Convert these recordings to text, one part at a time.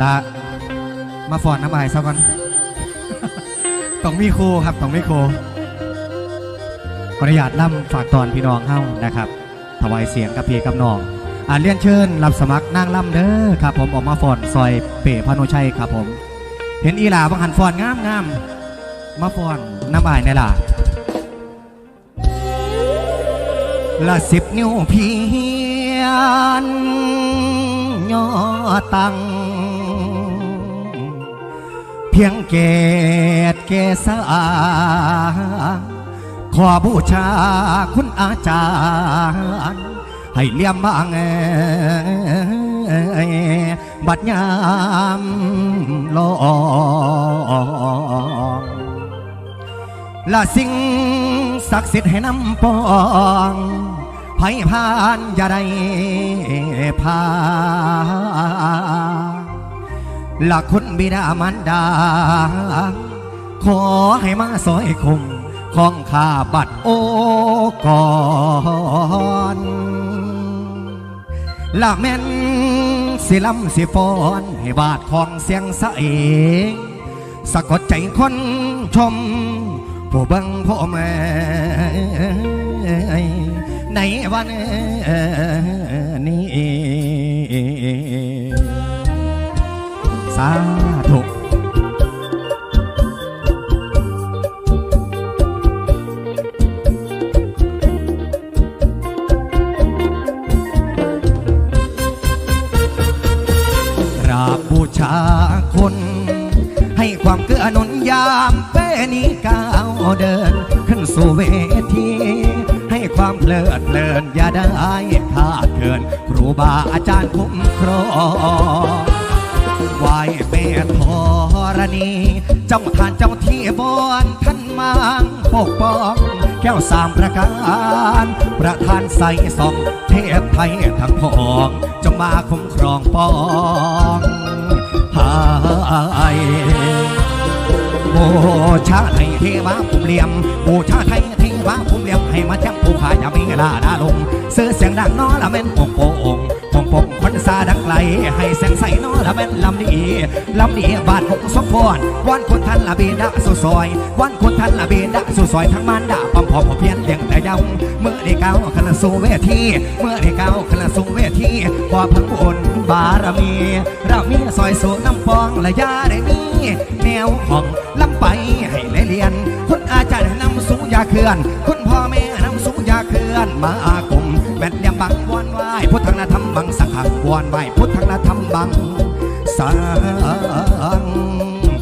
ละมาฟอนน้ำอายซะก่อน ต้องมีครูครับต้องมีครูขออนุญาตล่ำฝากตอนพี่น้องเฮ้านะครับ ถวายเสียงกับพี่กับน้องอ่าเรียนเชิญรับสมัครนางล่ำเด้อครับ ผมออกมาฟอนซอยเป๋พานุชัยครับผม เห็นอีหลาบางหันฟอนงามงามมาฟอนน้ำอายในล่ะละสิบนิ้วเพียนย่อตัง เพียงเกตเกษาขอบูชาคุณอาจารย์ ให้เลี่ยมบางบัดยามลองละสิ่งศักดิ์สิทธิ์ให้นำปองไผ่พานอย่าได้พา ละคุณบิดามารดา ขอให้มาสอยคุมของข้าบัดโอก่อนละแม่นสิลำสิฟอนให้บาดของเสียงสะเองสะกดใจคนชม ผู้บังพ่อแม่ในวันนี้าธุกราบบูชาคุณให้ความเกื้อหนุนยามเป้นี้ก้าวเดิน ขึ้นสู่เวที ให้ความเพลิดเพลินอย่าได้ขาดเกินครูบาอาจารย์คุ้มครอง ไหวเมธรณีเจ้าทานเจ้าที่บอนท่านมังปกป้องแก้วสามประการประธานใส่สองเทพไทยทั้งพองจงมาคุ้มครองปองหายบูชาไทยเทวาภูมิเหลี่ยมบูชาไทย ว่าภูมิเหลี่ยมให้มาแจ้งผู้ขายอย่ามีลาดาลงซื้อเสียงดังน้อละแม่นโป่งโป่งโป่งโป่งคนซาดังไกล ให้แสงใสน้อละแม่นลำดีลำดีบาดหกสมพรวันคนทันละเบีดะสุซอย วันคนทันละเบีดะสุซอยทั้งมันดาปั๊มพอพอเพียนเลี้ยงแต่ยังเมื่อได้เก้าวขึ้นสู่เวทีเมื่อได้เก้าวขึ้นสู่เวทีพอพังบุญบารมีเรามีซอยสูน้ำฟองและยาได้มีแนวของลำไปให้เลียนคุณอาจารย์นำสู ยาเคลื่อน คุณพ่อแม่นำสู่ยาเคลื่อน มาอากมแม่นยำบังวอนไหวพุทธนาธรรมบังสังขังวอนไหวพุทธนาธรรมบังสัง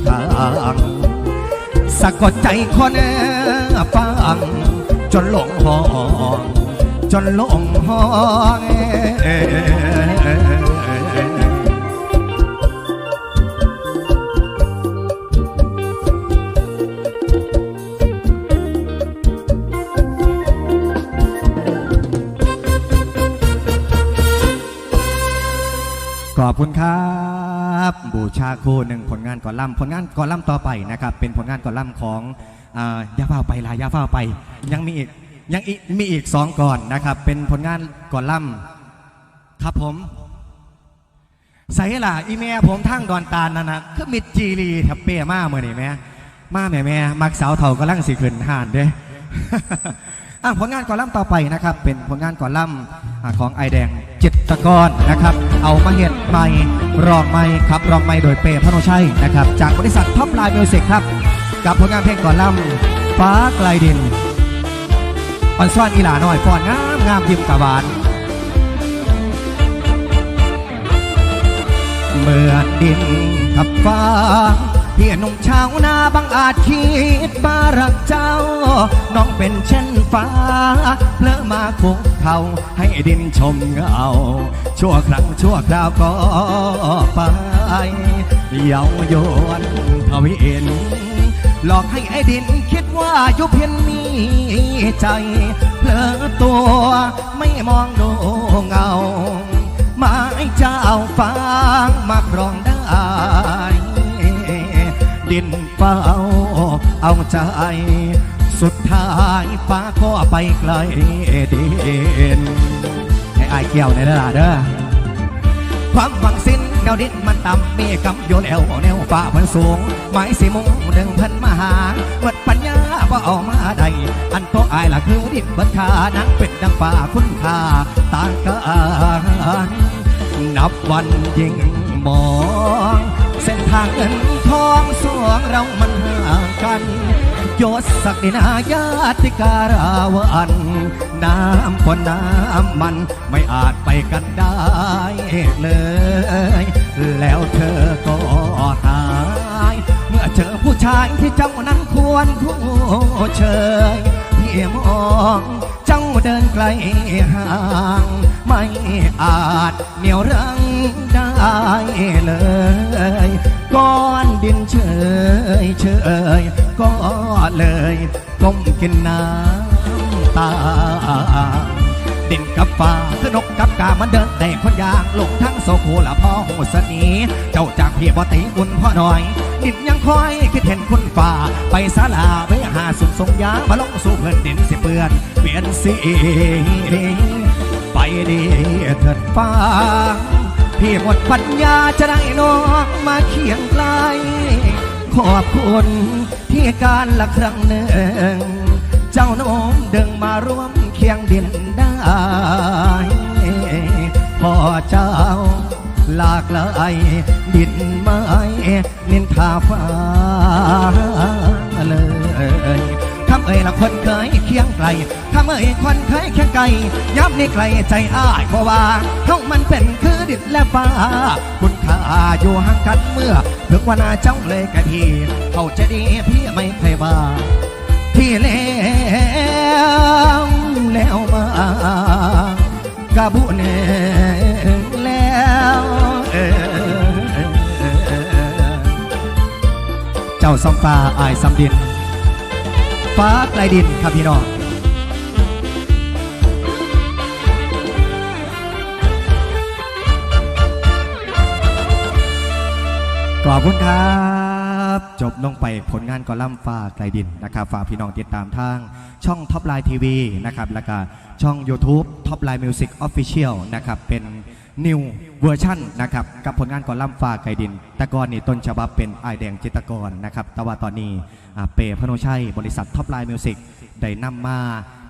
ขังสะกดใจคนฟังจนหลงห้องจนหลงห้อง คุณครับ บูชาคหนึ่งผลงานก่อล่ำผลงานก่อล่ำต่อไปนะครับ เป็นผลงานก่อล่ำของอ่ายาฟ้าไปลายาฟ้าไป ยังมีอีกยังมีอีกสองก่อนนะครับ เป็นผลงานก่อล่ำครับผมใส่ล่ะอีเมียผมทั้งดอนตาลนั่นนะคือมิดจีรีทับเป้มาเมื่อนี่แม่มาแม่แม่มักสาวเถ่ากำลังสิขึ้นห่านเด้ อะผลงานก่อนล่ำต่อไปนะครับ เป็นผลงานก่อนล่ำของไอแดงจิตรกรนะครับ เอามาเห็ดใหม่รองใหม่ครับรองใหม่โดยเปรพระโนชัยนะครับ จากบริษัทท็อปไลน์มิวสิกครับ กับผลงานเพลงก่อนล่ำฟ้าไกลดินอ่อนซ่อนอีหลาหน่อยฟอนงามงามยิ้มกะหวานเมื่อดินกับฟ้า พี่หนุ่มชาวนาบังอาจคิดบารักเจ้า น้องเป็นเช่นฟ้าเพลอมาคุกเขาให้ดินชมเงาชั่วครั้งชั่วคราวก็ไปเยาวยวนทวินหลอกให้ไอ้ดินคิดว่ายู่เพียงมีใจเพลอตัวไม่มองดูเงาไม้เจ้าฟางมาครองได้ เฝ้าเอาใจ สุดท้ายฟ้าก็ไปไกลเดินให้อายเกี่ยวในระดับเด้อความหวังสิ้นแนวดินมันต่ำมีกำโยนแอวแนวฟ้าเพันสูงหมายสีมุงดึงพันมาหาเมื่อปัญญาว่าเอามาใดอันโตอายล่ะคือดินบัญชานังเป็นดังฟ้าคุณค่าต่างกันนับวันยิ่งมอง เส้นทางเงินทองสวงเรามันห่างกันยศศักดินาญาติการาวันน้ำคนน้ำมันไม่อาจไปกันได้เลย แล้วเธอก็หาย เมื่อเจอผู้ชายที่เจ้านั้นควรคู่เชยพี่มองเจ้าเดินไกลห่าง ไม่อาจเหนี่ยวรั้งได้เลย ก้อนดินเฉยเฉยก็เลยก้มกินน้ำตาดินกับฟ้าคือนกกับกามันเดินแต่คนยางลงทั้งโซคูละพ่อโหสนีเจ้าจากพี่บ่ตีอุ่นพ่อหน่อยดินยังคอยคิดเห็นคุณฟ้า ไปศาลาไปหาสุนทรงยามาลงสู่เพื่อนดินสิเปือนเปลี่ยนสี ไปดีเถิดฟ้า พี่หมดปัญญาจะได้น้องมาเคียงไกล ขอบคุณที่การละครั้งหนึ่ง เจ้าน้มดึงมาร่วมเคียงดินได้พ่อเจ้าหลากหลายดินไม้นินทาฟ้าเลยคำเอ่ยละคนเคยเคียงไกลำเอ่ยคนเคยเคียงไกลย้ำนี่ไกลใจอ้ายเพราะว่าเฮามันเป็นคือดินและฟ้า คุณค่าอยู่ห่างกันเมื่อ ถึงวันหน้าเจ้าเลยกะทีเขาจะดีพี่ไม่เคยว่าที่แล้วแล้วมากะบุเนแล้วเจ้าซอมฟ้าอายซำดิน ฟ้าไกลดินครับพี่น้อง อบคุณครับ จบลงไปผลงานกอลัมน์ฟ้าไกลดินนะครับฝากพี่น้องติดตามทาง ช่องท็อปไลน์ทีวีนะครับแล้วก็ช่อง YouTube ท็อปไลน์มิวสิกออฟฟิเชียลนะครับเป็นนิวเวอร์ชันนะครับกับผลงานกอลัมน์ฟ้าไกลดิน แต่ก่อนนี่ต้นฉบับเป็นไอแดงจิตกรนะครับแต่ว่าตอนนี้อ่าเปพโนชัย บริษัทท็อปไลน์มิวสิกได้นำมา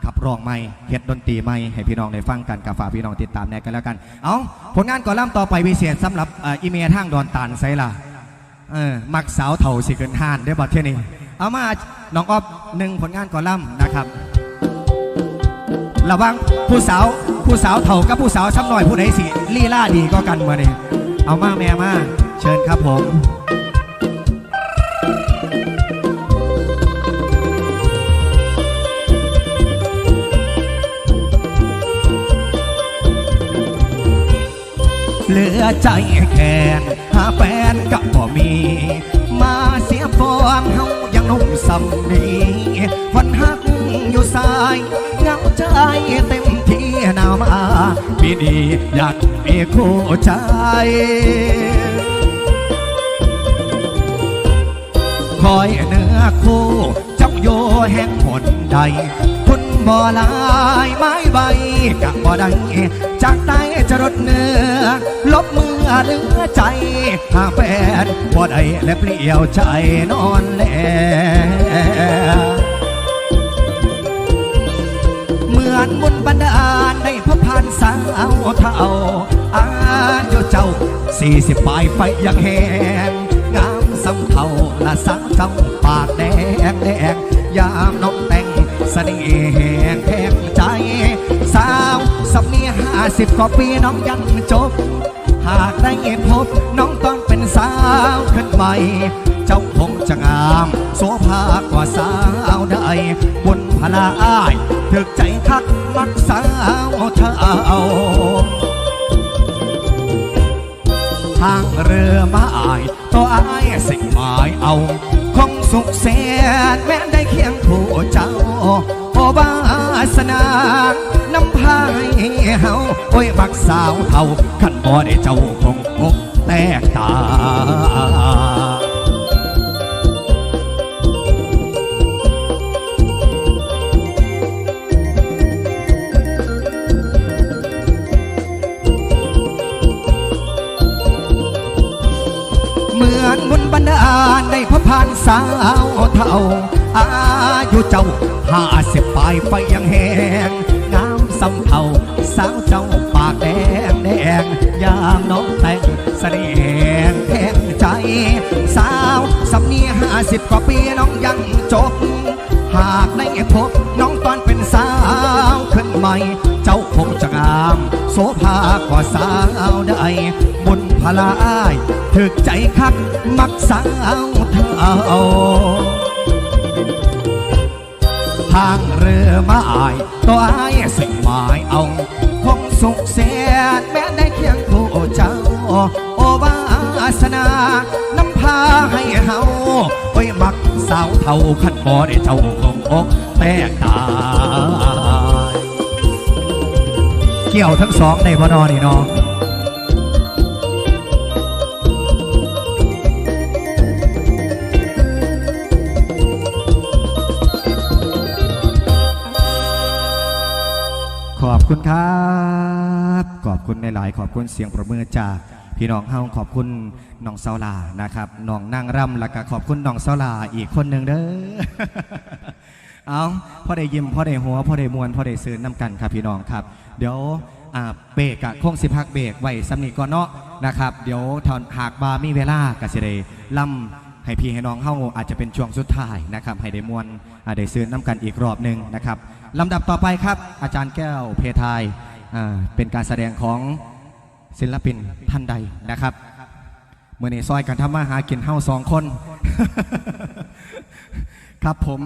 ขับร้องไม่เฮ็ดดนตรีไม่ให้พี่น้องได้ฟังกันกับฝากพี่น้องติดตามแน่กันแล้วกัน เอาผลงานกอลัมน์ต่อไปวิเศษสำหรับอ่าอีเมลทางดอนตานไซล่ะ เออมักสาวเถาสิเกินห้านได้อบัดเที่ยนี้เอามาน้องออฟหนึ่งผลงานกอลัมนะครับ ระหวังผู้สาวผู้สาวเถากับผู้สาวช้ำหน่อยผู้ใดสิลีล่าดีก็กันมาเนี่ยเอามาแม่มาเชิญครับผมเหลือใจแค้นหาแฟนกับบ่มี มาเสียฟองเฮายังนุ่มสำนีคนหักอยู่สายเงาใจเต็มที่หนาวมาปีดีอยากมีคู่ใจคอยเนื้อคู่เจ้าโยแห่งหนใด บ่ลายไม้ใบกับบ่ได้จากใต้จะรดเนื้อ ลบมือเหลือใจหาแฟนบ่ได้และเปลี่ยวใจนอนแลเหมือนมุนบันดาลได้พบผ่านสาวเท่าอายุเจ้าสี่สิบปลายไฟยังแหงงามสำเท่าละสาวเจ้าปากแดงแดงยามน้องแต่ง เสน่ห์แหงแทงใจ สาวสำเนียห้าสิบกว่าปีน้องยังจบ หากได้พบน้องต้องเป็นสาวขึ้นใหม่ เจ้าคงจะงามโสภากว่าสาวใดบนพลาอ้ายถึกใจคักมักสาวเธอเอาทางเรือมาอายตัวอายสิ่งหมายเอา คงสุขเสียนแม้นได้ เคียงผู้เจ้าโอบาสนาน้ำพายเฮาโอ้ยบักสาวเฮาขันบ่ได้เจ้าคงอกแตกตา พระพานสาวเท่า อายุเจ้าห้าสิบปลายไฟยังแหงงามสำเทาสาวเจ้าปากแดงแดงยามน้องแต่งแสดงแทงใจ สาวสำเนียห้าสิบกว่าปีน้องยังจบหากได้พบน้องตอนเป็นสาวขึ้นใหม่ เจ้าคงจะงาม โสภากว่าสาวใดบุญ พลาอายถึกใจคัก มักสาวเท่าทางเรือมาอายตัวอายสิ่งหมายเอาคงสุขเสียดแม้ได้เคียงคู่เจ้า โอวาสนาน้ำพาให้เฮาไว้มักสาวเท่าขันบ่ได้เจ้าคงอกแตกตายเกี่ยวทั้งสองในพนอนี่เนาะขอบ คุณครับ ขอบคุณในหลายขอบคุณเสียงประมือจากพี่น้องเฮาขอบคุณน้องเซาลานะครับน้องนางร่ำแล้วก็ขอบคุณน้องเซาลาอีกคนหนึ่งเด้อเอาพ่อได้ยิ้มพ่อได้หัวพ่อได้มวนพ่อได้ซื้อน้ำกันครับพี่น้องครับ เดี๋ยวเบรกอะคงสิพักเบรกไว้สำนีก่อนเนาะนะครับ เดี๋ยวทอนหากบามีเวลากสิได้ล่ำให้พี่ให้น้องเฮาอาจจะเป็นช่วงสุดท้ายนะครับให้ได้มวนได้ซื้อน้ำกันอีกรอบหนึ่งนะครับ ลำดับต่อไปครับ อาจารย์แก้วเพทายเป็นการแสดงของศิลปินท่านใดนะครับเมื่อนี้ซอยกันทำมาหากินเฮาสองคน ครับผม